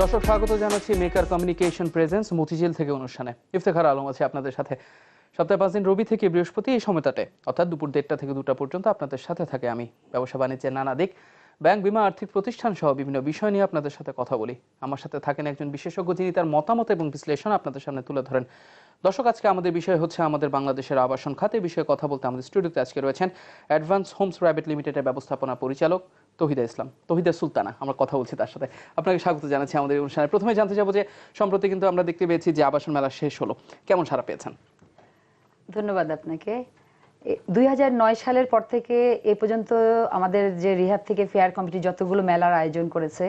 দর্শক, স্বাগত জানাচ্ছি মেকার কমিউনিকেশন প্রেজেন্স মতিঝিল থেকে অনুষ্ঠানে। ইফতেখার আলম আছে আপনাদের সাথে। সপ্তাহে পাঁচ দিন রবি থেকে বৃহস্পতি এই সময়টাতে, অর্থাৎ দুপুর দেড়টা থেকে দুটা পর্যন্ত আপনাদের সাথে থাকে আমি ব্যবসা বাণিজ্যের নানা দিক। ব্যাংক, বিমা, আর্থিক প্রতিষ্ঠান সহ বিভিন্ন বিষয় নিয়ে আপনাদের সাথে কথা বলি। আমার সাথে থাকেন একজন বিশেষজ্ঞ যিনি তার মতামত এবং বিশ্লেষণ আপনাদের সামনে তুলে ধরেন। দর্শক, আজকে আমাদের বিষয় হচ্ছে আমাদের বাংলাদেশের আবাসন খাতে। বিষয়ে কথা বলতে আমাদের স্টুডিওতে আজকে রয়েছেন অ্যাডভান্স হোমস প্রাইভেট লিমিটেডের ব্যবস্থাপনা পরিচালক তহিদা ইসলাম। তহিদা সুলতানা, আমরা কথা বলছি তার সাথে। আপনাকে স্বাগত জানাচ্ছি আমাদের অনুষ্ঠানে। প্রথমে জানতে চাবো যে, সম্প্রতি কিন্তু আমরা দেখতে পেয়েছি যে আবাসন মেলা শেষ হলো। কেমন সারা পেয়েছেন? ধন্যবাদ আপনাকে। দুই হাজার নয় সালের পর থেকে এ পর্যন্ত আমাদের যে রিহাব থেকে ফেয়ার কমিটি যতগুলো মেলার আয়োজন করেছে,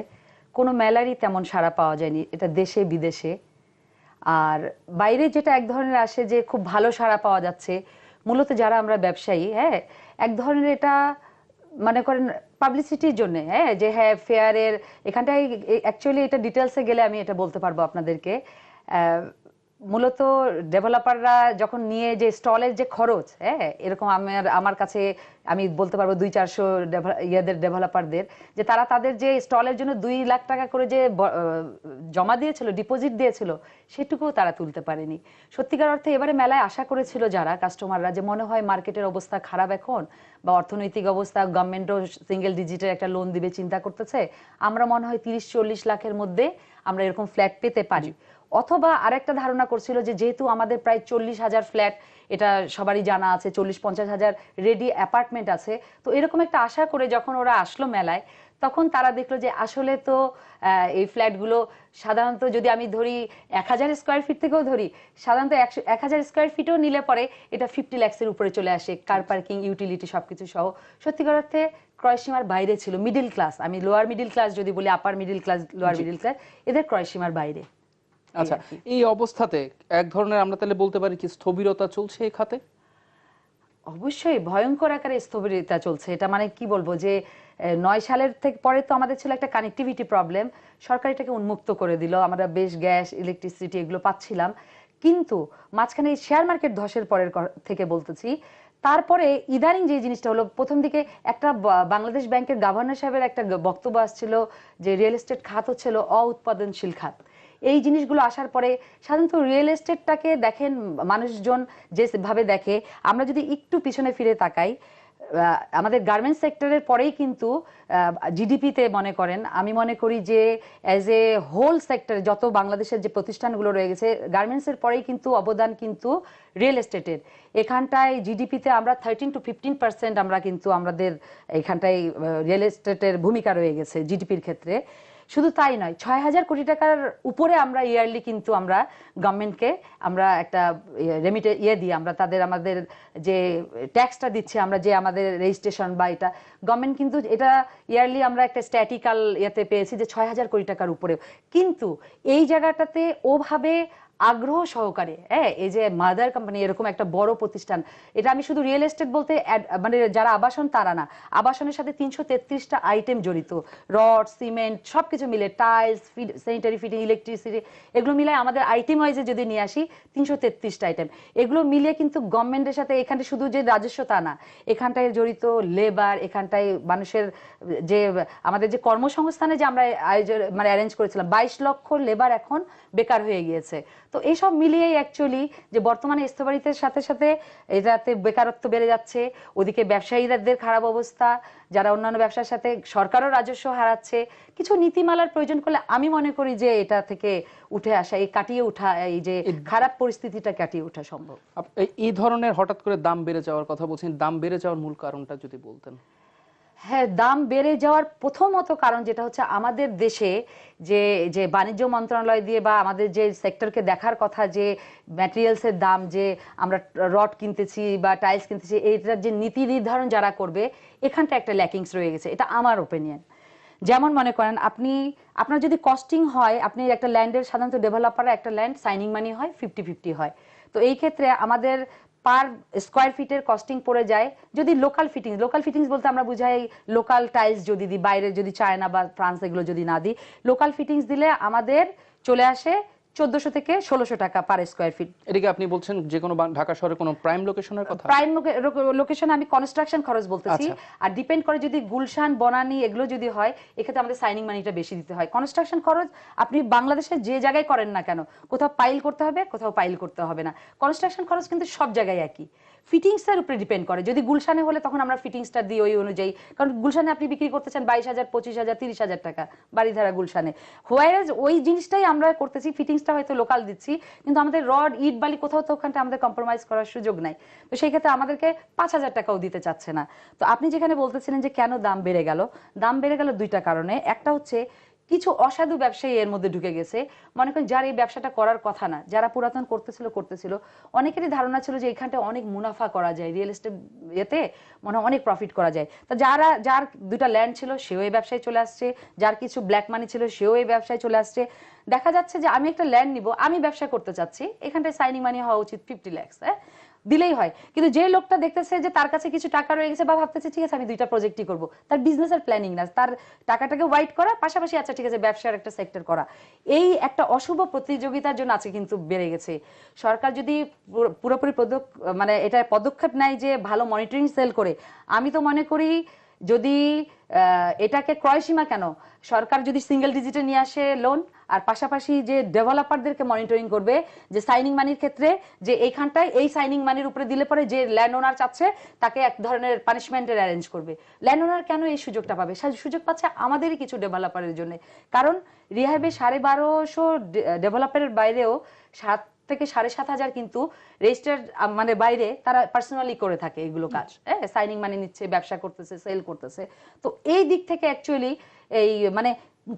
কোনো মেলারই তেমন সাড়া পাওয়া যায়নি। এটা দেশে, বিদেশে। আর বাইরে যেটা এক ধরনের আসে যে খুব ভালো সাড়া পাওয়া যাচ্ছে, মূলত যারা আমরা ব্যবসায়ী হ্যাঁ এক ধরনের এটা মনে করেন পাবলিসিটির জন্য হ্যাঁ যে হ্যাঁ ফেয়ারের, এখানটায় অ্যাকচুয়ালি এটা ডিটেলসে গেলে আমি এটা বলতে পারব আপনাদেরকে। মূলত ডেভেলপাররা যখন নিয়ে যে স্টলের যে খরচ হ্যাঁ এরকম আমার আমার কাছে আমি বলতে পারব দুই চারশো ইয়েদের ডেভেলপারদের যে তারা তাদের যে স্টলের জন্য দুই লাখ টাকা করে যে জমা দিয়েছিল ডিপোজিট দিয়েছিল, সেটুকুও তারা তুলতে পারেনি। সত্যিকার অর্থে এবারে মেলায় আশা করেছিল যারা কাস্টমাররা যে মনে হয় মার্কেটের অবস্থা খারাপ এখন বা অর্থনৈতিক অবস্থা গভর্নমেন্টও সিঙ্গেল ডিজিটের একটা লোন দিবে, চিন্তা করতেছে, আমরা মনে হয় তিরিশ চল্লিশ লাখের মধ্যে আমরা এরকম ফ্ল্যাট পেতে পারি। অথবা আরেকটা ধারণা করছিল যে যেহেতু আমাদের প্রায় চল্লিশ হাজার ফ্ল্যাট এটা সবারই জানা আছে চল্লিশ পঞ্চাশ হাজার রেডি অ্যাপার্টমেন্ট আছে তো এরকম একটা আশা করে যখন ওরা আসলো মেলায় তখন তারা দেখল যে আসলে তো এই ফ্ল্যাটগুলো সাধারণত যদি আমি ধরি এক হাজার স্কোয়ার ফিট থেকেও ধরি সাধারণত একশো এক হাজার স্কোয়ার ফিটও নিলে পরে এটা ফিফটি ল্যাক্সের উপরে চলে আসে কার পার্কিং ইউটিলিটি সব কিছু সহ সত্যিকার অর্থে ক্রয়সীমার বাইরে ছিল মিডিল ক্লাস আমি লোয়ার মিডিল ক্লাস যদি বলি upper middle class lower middle class এদের ক্রয়সীমার বাইরে। আচ্ছা। এই অবস্থাতে এক ধরনের আমরা তাহলে বলতে পারি কি স্থবিরতা চলছে এই খাতে? অবশ্যই ভয়ঙ্কর আকারে স্থবিরতা চলছে। এটা মানে কি বলব যে নয় সালের থেকে পরে তো আমাদের ছিল একটা কানেক্টিভিটি প্রবলেম সরকার এটাকে উন্মুক্ত করে দিল। আমরা বেশ গ্যাস ইলেকট্রিসিটি এগুলো পাচ্ছিলাম। কিন্তু মাঝখানে এই শেয়ার মার্কেট ধসের পরের থেকে বলতেছি তারপরে ইদানিং যে জিনিসটা হলো প্রথম দিকে একটা বাংলাদেশ ব্যাংকের গভর্নর সাহেবের একটা বক্তব্য আসছিল যে রিয়েল এস্টেট খাত হচ্ছিল অউৎপাদনশীল খাত। এই জিনিসগুলো আসার পরে সাধারণত রিয়েল এস্টেটটাকে দেখেন মানুষজন যেভাবে দেখে, আমরা যদি একটু পিছনে ফিরে তাকাই আমাদের গার্মেন্টস সেক্টরের পরেই কিন্তু জিডিপিতে মনে করেন, আমি মনে করি যে অ্যাজ এ হোল সেক্টর যত বাংলাদেশের যে প্রতিষ্ঠানগুলো রয়ে গেছে গার্মেন্টসের পরেই কিন্তু অবদান কিন্তু রিয়েল এস্টেটের এখানটায় জিডিপিতে আমরা থার্টিন টু ফিফটিন পার্সেন্ট আমরা কিন্তু আমাদের এখানটায় রিয়েল এস্টেটের ভূমিকা রয়ে গেছে জিডিপির ক্ষেত্রে। শুধু তাই নয়, ছয় হাজার কোটি টাকার উপরে আমরা ইয়ারলি কিন্তু আমরা গভর্নমেন্টকে আমরা একটা রেমিটে ইয়ে দিই আমরা তাদের আমাদের যে ট্যাক্সটা দিচ্ছি, আমরা যে আমাদের রেজিস্ট্রেশন বা এটা গভর্নমেন্ট কিন্তু এটা ইয়ারলি আমরা একটা স্ট্যাটিক্যাল ইয়েতে পেয়েছি যে ছয় হাজার কোটি টাকার উপরে কিন্তু এই জায়গাটাতে ওভাবে আগ্রহ সহকারে হ্যাঁ? এই যে মাদার কোম্পানি এরকম একটা বড় প্রতিষ্ঠান, এটা আমি শুধু রিয়েল এস্টেট বলতে মানে যারা আবাসন তারা না, আবাসনের সাথে তিনশো তেত্রিশটা আইটেম জড়িত, রড, সিমেন্ট, সবকিছু মিলে, টাইলস ফিড স্যানিটারি ফিটিং ইলেকট্রিসিটি এগুলো মিলে আমাদের আইটেম ওয়াইজে যদি নিয়ে আসি, তিনশো তেত্রিশটা আইটেম এগুলো মিলিয়ে কিন্তু গভর্নমেন্টের সাথে এখানে শুধু যে রাজস্ব তা না, এখানটায় জড়িত লেবার এখানটায় মানুষের যে, আমাদের যে কর্মসংস্থানে যে আমরা আয়োজন মানে অ্যারেঞ্জ করেছিলাম, বাইশ লক্ষ লেবার এখন বেকার হয়ে গিয়েছে। তো এইসব মিলিয়েই অ্যাকচুয়ালি যে বর্তমানে স্থবারিতের সাথে সাথে এটাতে বেকারত্ব বেড়ে যাচ্ছে ওদিকে ব্যবসায়ীদের খারাপ অবস্থা যারা অন্যান্য ব্যবসার সাথে সরকারও রাজস্ব হারাচ্ছে কিছু নীতিমালার প্রয়োজন করলে আমি মনে করি যে এটা থেকে উঠে আসা এই কাটিয়ে ওঠা এই যে খারাপ পরিস্থিতিটা কাটিয়ে ওঠা সম্ভব। এই- এই ধরনের হঠাৎ করে দাম বেড়ে যাওয়ার কথা বলছেন দাম বেড়ে যাওয়ার মূল কারণটা যদি বলতেন। হ্যাঁ দাম বেড়ে যাওয়ার প্রথমত কারণ যেটা হচ্ছে আমাদের দেশে যে যে বাণিজ্য মন্ত্রণালয় দিয়ে বা আমাদের যে সেক্টরকে দেখার কথা যে ম্যাটেরিয়ালসের দাম, যে আমরা রড কিনতেছি বা টাইলস কিনতেছি এইটার যে নীতি নির্ধারণ যারা করবে এখানটা একটা ল্যাকিংস রয়ে গেছে। এটা আমার ওপিনিয়ন যেমন মনে করেন, আপনি, আপনার যদি কস্টিং হয়, আপনি একটা ল্যান্ডের সাধারণত ডেভেলপাররা একটা ল্যান্ড সাইনিং মানি হয় ফিফটি ফিফটি হয়। তো এই ক্ষেত্রে আমাদের পার স্কোয়ার ফিটের কস্টিং পড়ে যায়, যদি লোকাল ফিটিংস লোকাল ফিটিংস বলতে আমরা বুঝাই লোকাল টাইলস যদি দিই, বাইরে যদি চায়না বা ফ্রান্স এগুলো যদি না দিই লোকাল ফিটিংস দিলে আমাদের চলে আসে চোদ্দশো থেকে ষোলোশো টাকা পার স্কোয়ার ফিট এদিকে আপনি বলছেন যে কোনো ঢাকা শহরে কোনো প্রাইম লোকেশনের কথা? প্রাইম লোকেশন আমি কনস্ট্রাকশন খরচ বলতেছি। আচ্ছা। আর ডিপেন্ড করে যদি গুলশান বনানি এগুলো যদি হয় এক্ষেত্রে আমাদের সাইনিং মানিটা বেশি দিতে হয়। কনস্ট্রাকশন খরচ আপনি বাংলাদেশে যে জায়গায় করেন না কেন কোথাও পাইল করতে হবে কোথাও পাইল করতে হবে না। কনস্ট্রাকশন খরচ কিন্তু সব জায়গায় একই। ফিটিংসের উপরে ডিপেন্ড করে। যদি গুলশানে হলে তখন আমরা ফিটিংসটা দিই ওই অনুযায়ী। কারণ গুলশানে আপনি বিক্রি করতেছেন বাইশ হাজার, পঁচিশ হাজার, তিরিশ হাজার টাকা বাড়িধারা গুলশানে। হোয়াইজ ওই জিনিসটাই আমরা করতেছি ফিটিংসটা হয়তো লোকাল দিচ্ছি, কিন্তু আমাদের রড ইট, বালি কোথাও তো ওখানটা আমাদের কম্প্রোমাইজ করার সুযোগ নাই। তো সেই ক্ষেত্রে আমাদেরকে পাঁচ হাজার টাকাও দিতে চাচ্ছে না। তো আপনি যেখানে বলতেছিলেন যে কেন দাম বেড়ে গেল, দাম বেড়ে গেল দুইটা কারণে। একটা হচ্ছে কিছু অসাধু ব্যবসায়ী এর মধ্যে ঢুকে গেছে। মনে করেন যার এই ব্যবসাটা করার কথা না, যারা পুরাতন করতেছিল করতেছিল। অনেকেরই ধারণা ছিল যে এখানটা অনেক মুনাফা করা যায় রিয়েল এস্টেট এতে মনে হয় অনেক প্রফিট করা যায়। তা যারা, যার দুটা ল্যান্ড ছিল, সেও এই ব্যবসায় চলে আসছে। যার কিছু ব্ল্যাক মানি ছিল, সেও এই ব্যবসায় চলে আসছে। দেখা যাচ্ছে যে আমি একটা ল্যান্ড নিব, আমি ব্যবসা করতে চাচ্ছি, এখানটায় সাইনিং মানি হওয়া উচিত ফিফটি ল্যাক্স হ্যাঁ? দিলেই হয়। কিন্তু যে লোকটা দেখতেছে যে তার কাছে কিছু টাকা রয়ে গেছে বা ভাবতেছে, ঠিক আছে, আমি দুইটা প্রজেক্টই করব। তার বিজনেসের প্ল্যানিং না। তার টাকাটাকে হোয়াইট করা, পাশাপাশি আচ্ছা ঠিক আছে, ব্যবসার একটা সেক্টর করা। এই একটা অশুভ প্রতিযোগিতার জন্য আজকে কিন্তু বেড়ে গেছে। সরকার যদি পুরোপুরি মানে এটা পদক্ষেপ নেয় যে ভালো মনিটরিং সেল করে, আমি তো মনে করি যদি এটাকে ক্রয়সীমা কেন? সরকার যদি সিঙ্গেল ডিজিটে নিয়ে আসে লোন আর পাশাপাশি যে ডেভেলপারদেরকে মনিটরিং করবে যে সাইনিং মানির ক্ষেত্রে যে এইখানটায় এই সাইনিং মানির উপরে দিলে পরে যে ল্যান্ড ওনার চাচ্ছে তাকে এক ধরনের পানিশমেন্টের অ্যারেঞ্জ করবে। ল্যান্ড ওনার কেন এই সুযোগটা পাবে? সুযোগ পাচ্ছে আমাদেরই কিছু ডেভেলপারের জন্য। কারণ রিহাবে সাড়ে বারোশো ডেভেলপারের বাইরেও সাত থেকে সাড়ে সাত হাজার কিন্তু রেজিস্টার্ড মানে বাইরে তারা পার্সোনালি করে থাকে এগুলো কাজ। হ্যাঁ সাইনিং মানি নিচ্ছে ব্যবসা করতেছে সেল করতেছে। তো এই দিক থেকে অ্যাকচুয়ালি এই মানে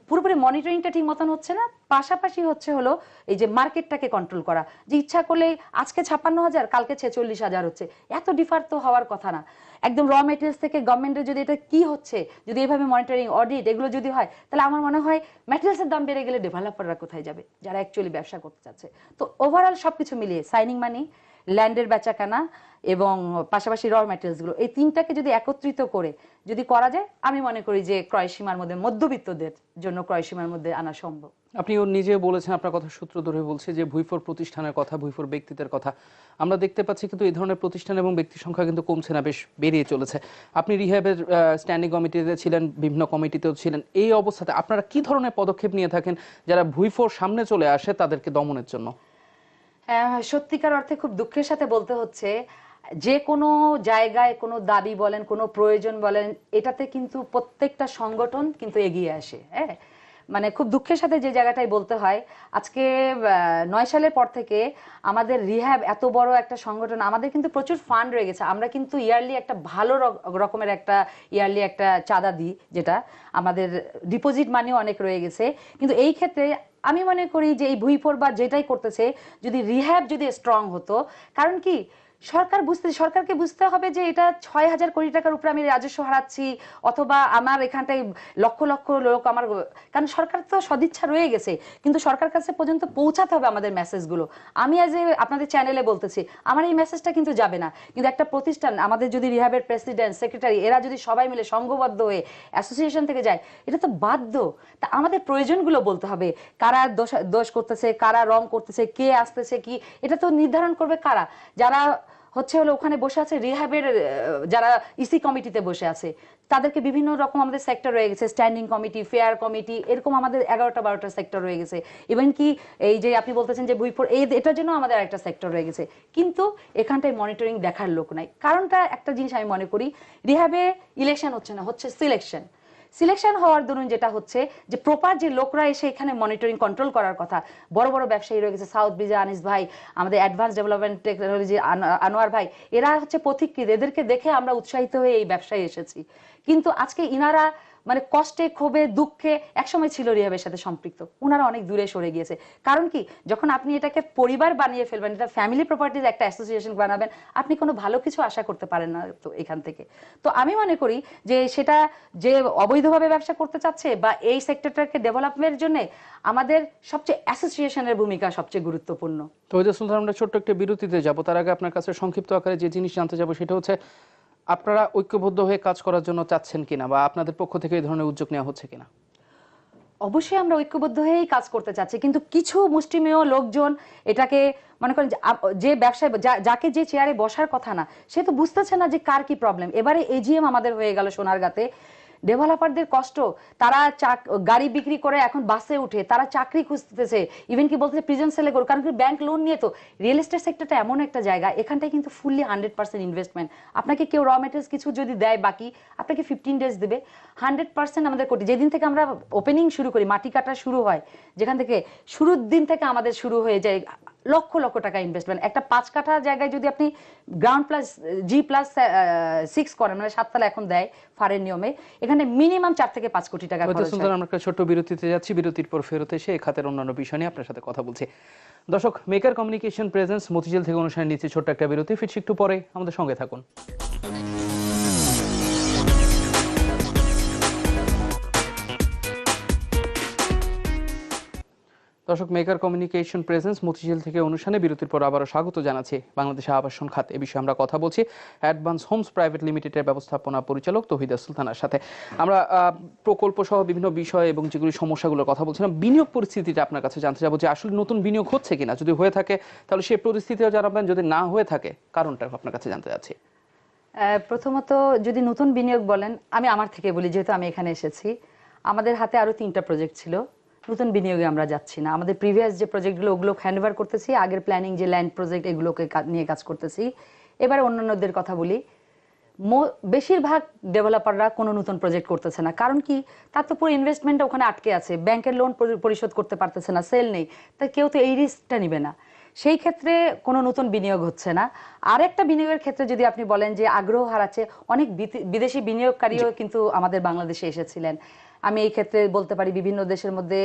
পুরোপুরি মনিটরিংটা ঠিক মতন হচ্ছে না, পাশাপাশি হচ্ছে হলো এই যে মার্কেটটাকে কন্ট্রোল করা। যে ইচ্ছা করলে আজকে ছাপ্পান্ন হাজার, কালকে ছেচল্লিশ হাজার হচ্ছে। এত ডিফার তো হওয়ার কথা না। একদম র মেটেরিয়ালস থেকে গভর্নমেন্টের যদি এটা কি হচ্ছে, যদি এভাবে মনিটরিং অডিট এগুলো যদি হয়, তাহলে আমার মনে হয় ম্যাটেরিয়ালসের দাম বেড়ে গেলে ডেভেলপাররা কোথায় যাবে, যারা অ্যাকচুয়ালি ব্যবসা করতে চাচ্ছে। তো ওভারঅল সবকিছু মিলিয়ে সাইনিং মানি ল্যান্ডের বেচাকেনা এবং পাশাপাশি র ম্যাটেরিয়ালসগুলো এই তিনটাকে যদি একত্রিত করে যদি করা যায়, আমি মনে করি যে ক্রয় সীমার মধ্যে মধ্যবিত্তদের জন্য ক্রয় সীমার মধ্যে আনা সম্ভব। আপনি ও নিজে বলেছেন, আপনার কথা সূত্র ধরে বলছে যে ভুইফোর প্রতিষ্ঠানের কথা, ভুইফোর ব্যক্তিদের কথা। আমরা দেখতে পাচ্ছি কিন্তু এই ধরনের প্রতিষ্ঠান এবং ব্যক্তির সংখ্যা কিন্তু কমছে না, বেশ বেরিয়ে চলেছে। আপনি রিহ্যাবের স্ট্যান্ডিং কমিটিতে ছিলেন বিভিন্ন কমিটিতেও ছিলেন, এই অবস্থাতে আপনারা কি ধরনের পদক্ষেপ নিয়ে থাকেন যারা ভুইফোর সামনে চলে আসে তাদেরকে দমনের জন্য? সত্যিকার অর্থে খুব দুঃখের সাথে বলতে হচ্ছে, যে কোনো জায়গায় কোনো দাবি বলেন, কোনো প্রয়োজন বলেন, এটাতে কিন্তু প্রত্যেকটা সংগঠন কিন্তু এগিয়ে আসে হ্যাঁ? মানে খুব দুঃখের সাথে যে জায়গাটাই বলতে হয়, আজকে নয় সালের পর থেকে আমাদের রিহ্যাব এত বড় একটা সংগঠন, আমাদের কিন্তু প্রচুর ফান্ড রয়ে গেছে, আমরা কিন্তু ইয়ারলি একটা ভালো রক- রকমের একটা ইয়ারলি একটা চাঁদা দিই, যেটা আমাদের ডিপোজিট মানিও অনেক রয়ে গেছে, কিন্তু এই ক্ষেত্রে আমি মনে করি যে এই ভুইপোর বা যেটাই করতেছে, যদি রিহ্যাব যদি স্ট্রং হতো, কারণ কি সরকার বুঝতে, সরকারকে বুঝতে হবে যে এটা ছয় হাজার কোটি টাকার উপরে আমি রাজস্ব হারাচ্ছি, অথবা আমার এখানটায় লক্ষ লক্ষ লোক আমার, কারণ সরকার তো সদিচ্ছা রয়ে গেছে, কিন্তু সরকার কাছে পর্যন্ত পৌঁছাতে হবে আমাদের মেসেজগুলো আমি আজ আপনাদের চ্যানেলে বলতেছি, আমার এই মেসেজটা কিন্তু যাবে না। কিন্তু একটা প্রতিষ্ঠান, আমাদের যদি রিহাবের প্রেসিডেন্ট সেক্রেটারি এরা যদি সবাই মিলে সংঘবদ্ধ হয়ে অ্যাসোসিয়েশন থেকে যায়, এটা তো বাধ্য। তা আমাদের প্রয়োজনগুলো বলতে হবে, কারা দোষ দোষ করতেছে, কারা রং করতেছে, কে আসতেছে, কি, এটা তো নির্ধারণ করবে কারা? যারা হচ্ছে হলো ওখানে বসে আছে রিহাবের যারা ইসি কমিটিতে বসে আছে, তাদেরকে বিভিন্ন রকম আমাদের সেক্টর রয়ে গেছে স্ট্যান্ডিং কমিটি ফেয়ার কমিটি এরকম আমাদের এগারোটা বারোটা সেক্টর রয়ে গেছে। ইভেন কি এই যে আপনি বলতেছেন যে ভুইপুর এই এটার জন্য আমাদের একটা সেক্টর রয়ে গেছে। কিন্তু এখানটায় মনিটরিং দেখার লোক নাই। কারণটা একটা জিনিস আমি মনে করি রিহাবে ইলেকশন হচ্ছে না, হচ্ছে সিলেকশন সিলেকশন হওয়ার দরুন যেটা হচ্ছে যে প্রপার যে লোকরা এসে এখানে মনিটরিং কন্ট্রোল করার কথা, বড় বড় ব্যবসায়ী রয়ে গেছে সাউথ ব্রিজে আনিস ভাই, আমাদের অ্যাডভান্স ডেভেলপমেন্ট টেকনোলজি আনোয়ার ভাই, এরা হচ্ছে পথিকৃত এদেরকে দেখে আমরা উৎসাহিত হয়ে এই ব্যবসায় এসেছি। কিন্তু আজকে ইনারা মানে কষ্টে, ক্ষোভে, দুঃখে একসময় ছিল রিহাবের সাথে সম্পৃক্ত। ওনারা অনেক দূরে সরে গিয়েছে। কারণ কি? যখন আপনি এটাকে পরিবার বানিয়ে ফেলবেন, এটা ফ্যামিলি প্রপার্টির একটা অ্যাসোসিয়েশন বানাবেন, আপনি কোনো ভালো কিছু আশা করতে পারেন না তো এখান থেকে। তো আমি মনে করি যে সেটা যে অবৈধভাবে ব্যবসা করতে চাচ্ছে বা এই সেক্টরটাকে ডেভেলপমেন্টের জন্য আমাদের সবচেয়ে অ্যাসোসিয়েশনের ভূমিকা সবচেয়ে গুরুত্বপূর্ণ। তো সুলতান আমরা ছোট্ট একটা বিরতিতে যাব। তার আগে আপনার কাছে সংক্ষিপ্ত আকারে যে জিনিস জানতে যাব সেটা হচ্ছে আপনারা ঐক্যবদ্ধ হয়ে কাজ করার জন্য চাচ্ছেন কিনা বা আপনাদের পক্ষ থেকে এই ধরনের উদ্যোগ নেওয়া হচ্ছে কিনা? অবশ্যই আমরা ঐক্যবদ্ধ হয়েই কাজ করতে চাচ্ছি, কিন্তু কিছু মুষ্টিমেয় লোকজন এটাকে মনে করেন যে ব্যবসায় যাকে যে চেয়ারে বসার কথা না, সে তো বুঝতেছে না যে কার কি প্রবলেম এবারে এজিএম আমাদের হয়ে গেল সোনারগাঁতে। ডেভেলপারদের কষ্ট, তারা গাড়ি বিক্রি করে এখন বাসে উঠে, তারা চাকরি খুঁজতেছে ইভেন কি বলতেছে প্রিজন সেলে করো কারণ কি ব্যাংক লোন নিয়ে তো রিয়েল এস্টেট সেক্টরটা এমন একটা জায়গা, এখানটায় কিন্তু ফুললি হান্ড্রেড পার্সেন্ট ইনভেস্টমেন্ট আপনাকে কেউ র মেটেরিয়ালস কিছু যদি দেয় বাকি, আপনাকে ফিফটিন ডেজ দেবে। হান্ড্রেড পার্সেন্ট আমাদের কোটি, যেদিন থেকে আমরা ওপেনিং শুরু করি, মাটি কাটা শুরু হয়, যেখান থেকে শুরুর দিন থেকে আমাদের শুরু হয়ে যায় লক্ষ লক্ষ টাকা ইনভেস্টমেন্ট একটা পাঁচ কাঠা জায়গায় যদি আপনি ground plus G plus six করেন মানে সাততলা এখন দেয় ফারের নিয়মে এখানে মিনিমাম চার থেকে পাঁচ কোটি টাকা। সুন্দর আমরা ছোট্ট বিরতিতে যাচ্ছি। বিরতির পর ফেরত এসে এই খাতের অন্যান্য বিষয় নিয়ে আপনার সাথে কথা বলছি। দর্শক মেকার কমিউনিকেশন প্রেজেন্স মতিঝিল থেকে অনুষ্ঠানে নিচ্ছে ছোট্ট একটা বিরতি। ফিরছি একটু পরে। আমাদের সঙ্গে থাকুন। দর্শক, মেকার কমিউনিকেশন প্রেজেন্স মতিঝিল থেকে অনুষ্ঠানে বিরতির পর আবারও স্বাগত জানাচ্ছি বাংলাদেশ আবাসন খাত। এ বিষয়ে আমরা কথা বলছি অ্যাডভান্স হোমস প্রাইভেট লিমিটেডের ব্যবস্থাপনা পরিচালক তহিদা সুলতানার সাথে। আমরা প্রকল্প সহ বিভিন্ন বিষয় এবং যেগুলি সমস্যাগুলোর কথা বলছিলাম, বিনিয়োগ পরিস্থিতিটা আপনার কাছে জানতে চাবো যে আসলে নতুন বিনিয়োগ হচ্ছে কিনা? যদি হয়ে থাকে, তাহলে সেই পরিস্থিতিও জানাবেন, যদি না হয়ে থাকে, কারণটা আপনার কাছে জানতে চাচ্ছি। প্রথমত যদি নতুন বিনিয়োগ বলেন, আমি আমার থেকে বলি, যেহেতু আমি এখানে এসেছি। আমাদের হাতে আরও তিনটা প্রজেক্ট ছিল। নতুন বিনিয়োগে আমরা যাচ্ছি না। আমাদের প্রিভিয়াস যে প্রজেক্টগুলো ওগুলো হ্যান্ডওভার করতেছি আগের প্ল্যানিং যে ল্যান্ড প্রজেক্ট এগুলোকে নিয়ে কাজ করতেছি। এবার অন্যান্যদের কথা বলি। বেশিরভাগ ডেভেলপাররা কোনো নতুন প্রজেক্ট করতেছে না। কারণ কি? তার তো পুরো ইনভেস্টমেন্ট ওখানে আটকে আছে। ব্যাংকের লোন পরিশোধ করতে পারতেছে না সেল নেই। তাই কেউ তো এই রিস্কটা নিবে না। সেই ক্ষেত্রে কোনো নতুন বিনিয়োগ হচ্ছে না। আর একটা বিনিয়োগের ক্ষেত্রে যদি আপনি বলেন যে আগ্রহ হারাচ্ছে অনেক বিদেশি বিনিয়োগকারীও কিন্তু আমাদের বাংলাদেশে এসেছিলেন। আমি এই ক্ষেত্রে বলতে পারি বিভিন্ন দেশের মধ্যে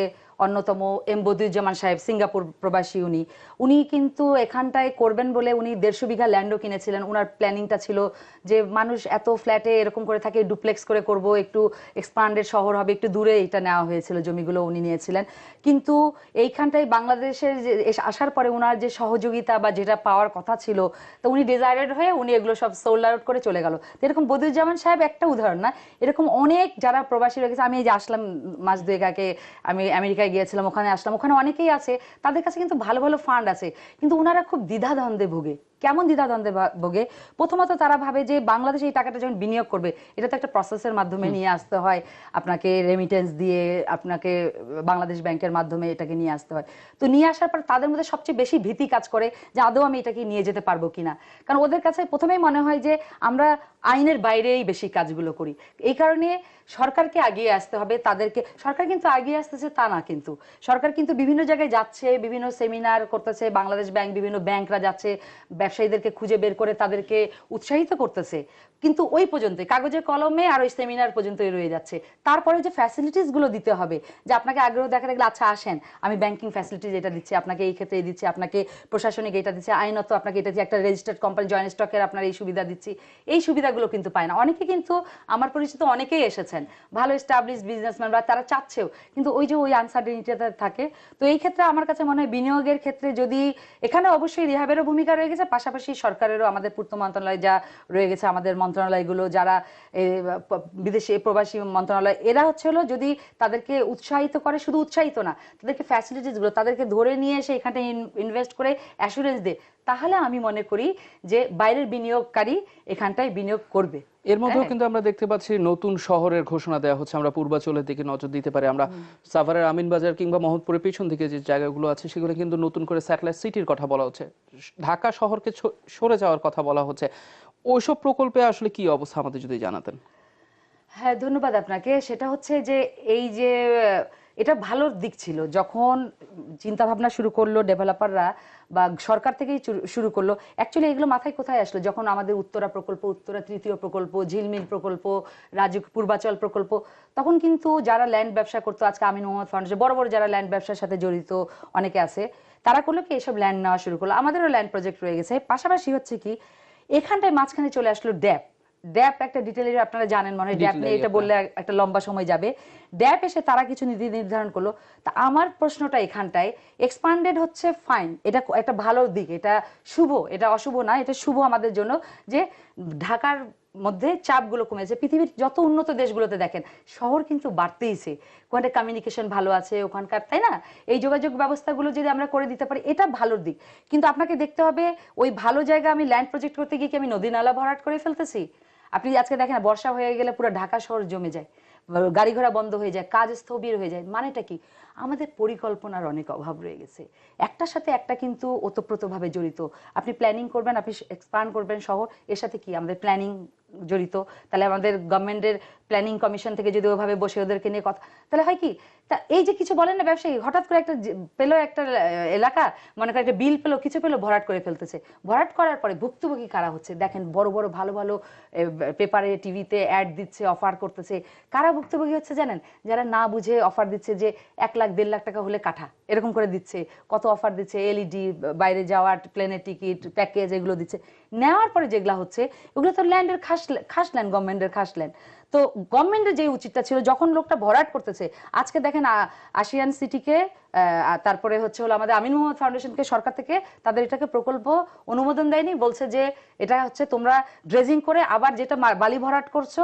অন্যতম এম বদিউজ্জামান সাহেব, সিঙ্গাপুর প্রবাসী উনি। উনি কিন্তু এখানটায় করবেন বলে উনি দেড়শো বিঘা ল্যান্ডও কিনেছিলেন। ওনার প্ল্যানিংটা ছিল যে মানুষ এত ফ্ল্যাটে এরকম করে থাকে, ডুপ্লেক্স করে করব, একটু এক্সপান্ডেড শহর হবে, একটু দূরে এটা নেওয়া হয়েছিল, জমিগুলো উনি নিয়েছিলেন। কিন্তু এইখানটায় বাংলাদেশের আসার পরে ওনার যে সহযোগিতা বা যেটা পাওয়ার কথা ছিল, তো উনি ডিজায়ারেড হয়ে উনি এগুলো সব সোল্ড আউট করে চলে গেল। তো এরকম বদিউজ্জামান সাহেব একটা উদাহরণ না, এরকম অনেক যারা প্রবাসী রয়েছে, আমি এই যে আসলাম মাস দুয়েক আগে, আমি আমেরিকায় গিয়েছিলাম, ওখানে আসলাম, ওখানে অনেকেই আছে, তাদের কাছে কিন্তু ভালো ভালো ফান্ড আছে, কিন্তু ওনারা খুব দ্বিধাদ্বন্দ্বে ভোগে। কেমন দ্বিধাদ্বন্দ্বে ভোগে? প্রথমত তারা ভাবে যে বাংলাদেশে এই টাকাটা যখন বিনিয়োগ করবে এটা তো একটা প্রসেসের মাধ্যমে নিয়ে আসতে হয়। আপনাকে রেমিটেন্স দিয়ে আপনাকে বাংলাদেশ ব্যাংকের মাধ্যমে এটাকে নিয়ে আসতে হয়। তো নিয়ে আসার পর তাদের মধ্যে সবচেয়ে বেশি ভীতি কাজ করে যে আদৌ আমি এটাকে নিয়ে যেতে পারব কিনা। কারণ ওদের কাছে প্রথমেই মনে হয় যে আমরা আইনের বাইরেই বেশি কাজগুলো করি। এই কারণে সরকারকে আগিয়ে আসতে হবে তাদেরকে সরকার কিন্তু আগিয়ে আসতেছে তা না কিন্তু। সরকার কিন্তু বিভিন্ন জায়গায় যাচ্ছে বিভিন্ন সেমিনার করতেছে বাংলাদেশ ব্যাংক বিভিন্ন ব্যাংকরা যাচ্ছে ব্যবসায়ীদেরকে খুঁজে বের করে তাদেরকে উৎসাহিত করতেছে। কিন্তু ওই পর্যন্ত কাগজে কলমে আর ওই সেমিনার পর্যন্তই রয়ে যাচ্ছে। তারপরে যে ফ্যাসিলিটিসগুলো দিতে হবে, যে আপনাকে আগ্রহ দেখা গেলে আচ্ছা আসেন, আমি ব্যাংকিং ফ্যাসিলিটিস এটা দিচ্ছি, আপনাকে এই ক্ষেত্রে দিচ্ছি, আপনাকে প্রশাসনিক এটা দিচ্ছি, আইনত আপনাকে এটা দিচ্ছি একটা রেজিস্টার্ড কোম্পানি জয়েন্ট স্টকের আপনার এই সুবিধা দিচ্ছি। এই সুবিধাগুলো কিন্তু পায় না। অনেকে কিন্তু, আমার পরিচিত অনেকেই এসেছেন, ভালো এস্টাবলিশ বিজনেসম্যান বা তারা চাচ্ছেও, কিন্তু ওই যে ওই আনসার্টিনিটিটা থাকে। তো এই ক্ষেত্রে আমার কাছে মনে হয় বিনিয়োগের ক্ষেত্রে যদি, এখানে অবশ্যই রিহাবেরও ভূমিকা রয়ে গেছে পাশাপাশি সরকারেরও আমাদের পূর্ত মন্ত্রণালয় যা রয়ে গেছে, আমাদের মন্ত্রণালয়গুলো, যারা বিদেশি প্রবাসী মন্ত্রণালয়, এরা হচ্ছে হলো যদি তাদেরকে উৎসাহিত করে, শুধু উৎসাহিত না, তাদেরকে ফ্যাসিলিটিসগুলো তাদেরকে ধরে নিয়ে এসে এখানে ইনভেস্ট করে অ্যাসুরেন্স দেয় তাহলে আমি মনে করি যে বাইরের বিনিয়োগকারী এখানটায় বিনিয়োগ করবে। এর মধ্যেও হ্যাঁ। কিন্তু আমরা দেখতে পাচ্ছি নতুন শহরের ঘোষণা দেওয়া হচ্ছে। আমরা পূর্বাচলের দিকে নজর দিতে পারি। আমরা সাভারের আমিনবাজার কিংবা মোহাম্মদপুরের পিছন দিকে যে জায়গাগুলো আছে সেগুলো কিন্তু নতুন করে স্যাটেলাইট সিটির কথা বলা হচ্ছে। ঢাকা শহরকে সরে যাওয়ার কথা বলা হচ্ছে। ওইসব প্রকল্পে আসলে কি অবস্থা আমাদের যদি জানাতেন? হ্যাঁ ধন্যবাদ আপনাকে। সেটা হচ্ছে যে এই যে এটা ভালো দিক ছিল। যখন চিন্তা ভাবনা শুরু করল ডেভেলপাররা বা সরকার থেকেই শুরু করল অ্যাকচুয়ালি এগুলো মাথায় কোথায় আসলো? যখন আমাদের উত্তরা প্রকল্প, উত্তরা তৃতীয় প্রকল্প, ঝিলমিল প্রকল্প, রাজু, পূর্বাচল প্রকল্প, তখন কিন্তু যারা ল্যান্ড ব্যবসা করতো, আজকে আমিন মোহাম্মদ ফাউন্ডেশন বড় বড় যারা ল্যান্ড ব্যবসার সাথে জড়িত অনেকে আছে, তারা করল কি, এসব ল্যান্ড নেওয়া শুরু করল। আমাদেরও ল্যান্ড প্রজেক্ট রয়ে গেছে। পাশাপাশি হচ্ছে কি, এখানটায় মাঝখানে চলে আসলো ড্যাপ ড্যাপ একটা ডিটেলের আপনারা জানেন মনে হয় ড্যাপ নিয়ে এটা বললে একটা লম্বা সময় যাবে। ড্যাপ এসে তারা কিছু নীতি নির্ধারণ করল। তা আমার প্রশ্নটা এখানটায় এক্সপান্ডেড হচ্ছে ফাইন এটা একটা ভালো দিক এটা শুভ এটা অশুভ না এটা শুভ আমাদের জন্য যে ঢাকার মধ্যে চাপগুলো কমেছে। পৃথিবীর যত উন্নত দেশগুলোতে দেখেন শহর কিন্তু বাড়তেইছে। ওখানে কমিউনিকেশন ভালো আছে ওখানকার তাই না? এই যোগাযোগ ব্যবস্থাগুলো যদি আমরা করে দিতে পারি এটা ভালোর দিক। কিন্তু আপনাকে দেখতে হবে ওই ভালো জায়গা আমি ল্যান্ড প্রজেক্ট করতে গিয়ে কি আমি নদী নালা ভরাট করে ফেলতেছি? আপনি আজকে দেখেন বর্ষা হয়ে গেলে পুরো ঢাকা শহর জমে যায় গাড়ি ঘোড়া বন্ধ হয়ে যায়, কাজ স্থবির হয়ে যায়, মানেটা কি? আমাদের পরিকল্পনার অনেক অভাব রয়ে গেছে। একটার সাথে একটা কিন্তু ওতপ্রোতভাবে জড়িত। আপনি প্ল্যানিং করবেন, আপনি এক্সপান্ড করবেন শহর, এর সাথে কি? আমাদের প্ল্যানিং জড়িত, তাহলে আমাদের গভর্নমেন্টের প্ল্যানিং কমিশন থেকে যদি ওভাবে বসে ওদেরকে নিয়ে কথা, তাহলে হয় কি, তা এই যে কিছু বলেন না ব্যবসায়ী, হঠাৎ করে একটা পেল একটা এলাকা, মনে করেন একটা বিল পেল, কিছু পেল, ভরাট করে ফেলতেছে। ভরাট করার পরে ভুক্তভোগী কারা হচ্ছে? দেখেন বড় বড়, ভালো ভালো পেপারে, টিভিতে অ্যাড দিচ্ছে, অফার করতেছে। কারা ভুক্তভোগী হচ্ছে জানেন? যারা না বুঝে অফার দিচ্ছে যে এক লাখ, দেড় লাখ টাকা হলে কাঠা এরকম করে দিচ্ছে। কত অফার দিচ্ছে, এলইডি, বাইরে যাওয়ার প্লেনের টিকিট, প্যাকেজ, এগুলো দিচ্ছে। নেওয়ার পরে যেগুলো হচ্ছে, ওগুলো তো ল্যান্ডের খাস খাস ল্যান্ড গভর্নমেন্টের খাস ল্যান্ড তো গভর্নমেন্টের যে উচিতটা ছিল, যখন লোকটা ভরাট করতেছে, আজকে দেখেন আশিয়ান সিটিকে তারপরে হচ্ছে হলো আমাদের আমিন মোহাম্মদ ফাউন্ডেশনকে সরকার থেকে তাদের এটাকে প্রকল্প অনুমোদন দেয়নি, বলছে যে এটা হচ্ছে তোমরা ড্রেজিং করে আবার যেটা বালি ভরাট করছ,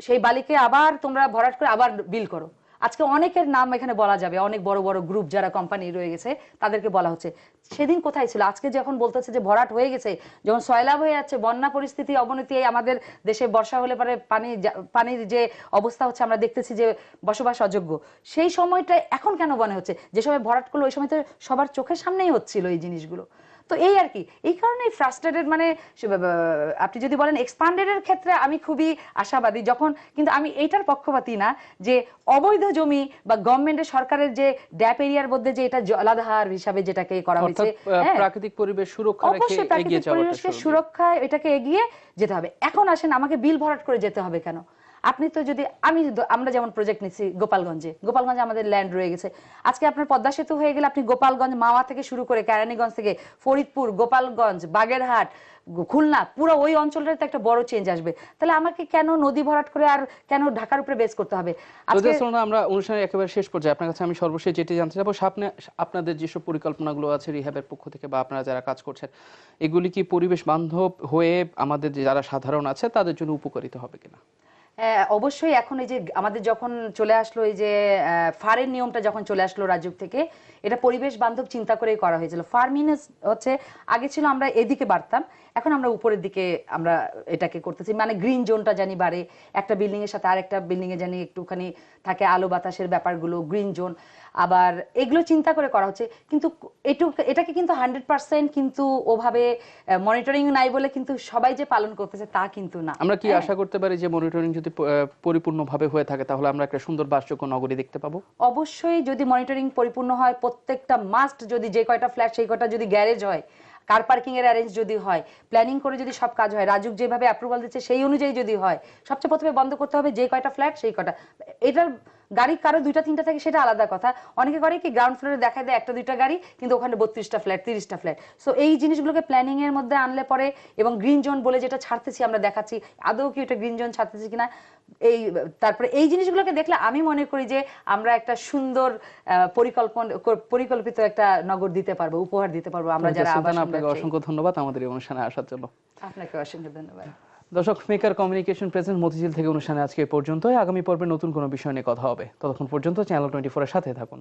সেই বালিকে আবার তোমরা ভরাট করে আবার বিল করো। আজকে অনেকের নাম এখানে বলা যাবে, অনেক বড় বড় গ্রুপ যারা কোম্পানি রয়ে গেছে, তাদেরকে বলা হচ্ছে। সেদিন কোথায় ছিল? আজকে যখন বলতেছে যে ভরাট হয়ে গেছে, যখন সয়লাভ হয়ে যাচ্ছে, বন্যা পরিস্থিতি, অবনতি আমাদের দেশে বর্ষা হলে পরে পানি পানির যে অবস্থা হচ্ছে, আমরা দেখতেছি যে বসবাস অযোগ্য। সেই সময়টা এখন কেন মনে হচ্ছে? যে সময় ভরাট করল, ওই সময় তো সবার চোখের সামনেই হচ্ছিল এই জিনিসগুলো। তো এই আর কি। এই কারণে ফ্রাস্ট্রেটেড মানে আপনি যদি বলেন এক্সপান্ডেডের ক্ষেত্রে আমি খুবই আশাবাদী। যখন কিন্তু আমি এইটার পক্ষপাতী না যে অবৈধ জমি বা গভর্নমেন্টের সরকারের যে ড্যাপ এরিয়ার মধ্যে যে এটা জলাধার হিসাবে যেটাকে করা হয়েছে হ্যাঁ, প্রাকৃতিক পরিবেশ সুরক্ষা রেখে অবশ্যই এগিয়ে প্রাকৃতিক পরিবেশকে। সুরক্ষায় এটাকে এগিয়ে যেতে হবে। এখন আসেন আমাকে বিল ভরাট করে যেতে হবে কেন? আপনি তো যদি, আমি আমরা যেমন প্রজেক্ট নিচ্ছি গোপালগঞ্জে গোপালগঞ্জে আমাদের ল্যান্ড রয়ে গেছে। আজকে আপনার পদ্মা সেতু হয়ে গেলে আপনি গোপালগঞ্জ মাওয়া থেকে শুরু করে কেরানীগঞ্জ থেকে ফরিদপুর, গোপালগঞ্জ, বাগেরহাট, খুলনা, পুরো ওই অঞ্চলটাতে তো একটা বড় চেঞ্জ আসবে। তাহলে আমাকে কেন নদী ভরাট করে আর কেন ঢাকার উপরে বেস করতে হবে? আমরা অনুষ্ঠানের একেবারে শেষ পর্যায়ে, আপনার কাছে আমি সর্বশেষ যেটি জানতে চাবো সামনে আপনাদের যেসব পরিকল্পনাগুলো আছে রিহ্যাবের পক্ষ থেকে বা আপনারা যারা কাজ করছেন, এগুলি কি পরিবেশ বান্ধব হয়ে আমাদের যারা সাধারণ আছে, তাদের জন্য উপকারিত হবে কিনা? অবশ্যই এখন এই যে আমাদের যখন চলে আসলো এই যে ফারের নিয়মটা যখন চলে আসলো রাজ্যুগ থেকে, এটা পরিবেশ বান্ধব চিন্তা করেই করা হয়েছিল। ফার্মিনেস হচ্ছে, আগে ছিল আমরা এদিকে বাড়তাম এখন আমরা উপরের দিকে আমরা এটাকে করতেছি। মানে গ্রিন জোনটা জানি বাড়ে একটা বিল্ডিং এর সাথে আরেকটা বিল্ডিং এ জানি একটুখানি থাকে আলো বাতাসের ব্যাপারগুলো গ্রিন জোন আবার এগুলো চিন্তা করে করা হচ্ছে কিন্তু এটু এটাকে কিন্তু হান্ড্রেড পার্সেন্ট কিন্তু ওভাবে মনিটরিং নাই বলে কিন্তু সবাই যে পালন করতেছে তা কিন্তু না। আমরা কি হ্যাঁ। আশা করতে পারি যে মনিটরিং যদি পরিপূর্ণভাবে হয়ে থাকে তাহলে আমরা একটা সুন্দর বাসযোগ্য নগরী দেখতে পাবো? অবশ্যই যদি মনিটরিং পরিপূর্ণ হয় প্রত্যেকটা মাস্ট যদি যে কয়টা ফ্ল্যাট সেই কয়টা যদি গ্যারেজ হয় কার পার্কিং এর অ্যারেঞ্জ যদি হয় প্ল্যানিং করে যদি সব কাজ হয়, রাজুক যেভাবে অ্যাপ্রুভাল দিচ্ছে সেই অনুযায়ী যদি হয়, সবচেয়ে প্রথমে বন্ধ করতে হবে যে কয়টা ফ্ল্যাট সেই কয়টা। এটার গাড়ি কারও দুইটা তিনটা থাকে সেটা আলাদা কথা। অনেকে করে কি গ্রাউন্ড ফ্লোরে দেখা দেয় একটা দুইটা গাড়ি কিন্তু ওখানে বত্রিশটা ফ্ল্যাট তিরিশটা ফ্ল্যাট সো এই জিনিসগুলোকে প্ল্যানিং এর মধ্যে আনলে পরে এবং গ্রিন জোন বলে যেটা ছাড়তেছি আমরা দেখাচ্ছি আদৌ কি ওটা গ্রিন জোন ছাড়তেছি কিনা এই তারপরে এই জিনিসগুলোকে দেখলে আমি মনে করি যে আমরা একটা সুন্দর আহ, পরিকল্পন পরিকল্পিত একটা নগর দিতে পারব উপহার দিতে পারব আমরা যারা আপনাকে অসংখ্য ধন্যবাদ আমাদের অনুষ্ঠানে আসার জন্য। আপনাকে অসংখ্য ধন্যবাদ। দর্শক মেকার কমিউনিকেশন প্রেজেন্ট মতিঝিল থেকে অনুষ্ঠানে আজকে পর্যন্ত আগামী পর্বে নতুন কোনো বিষয় নিয়ে কথা হবে। ততক্ষণ পর্যন্ত চ্যানেল টোয়েন্টি ফোরের সাথে থাকুন।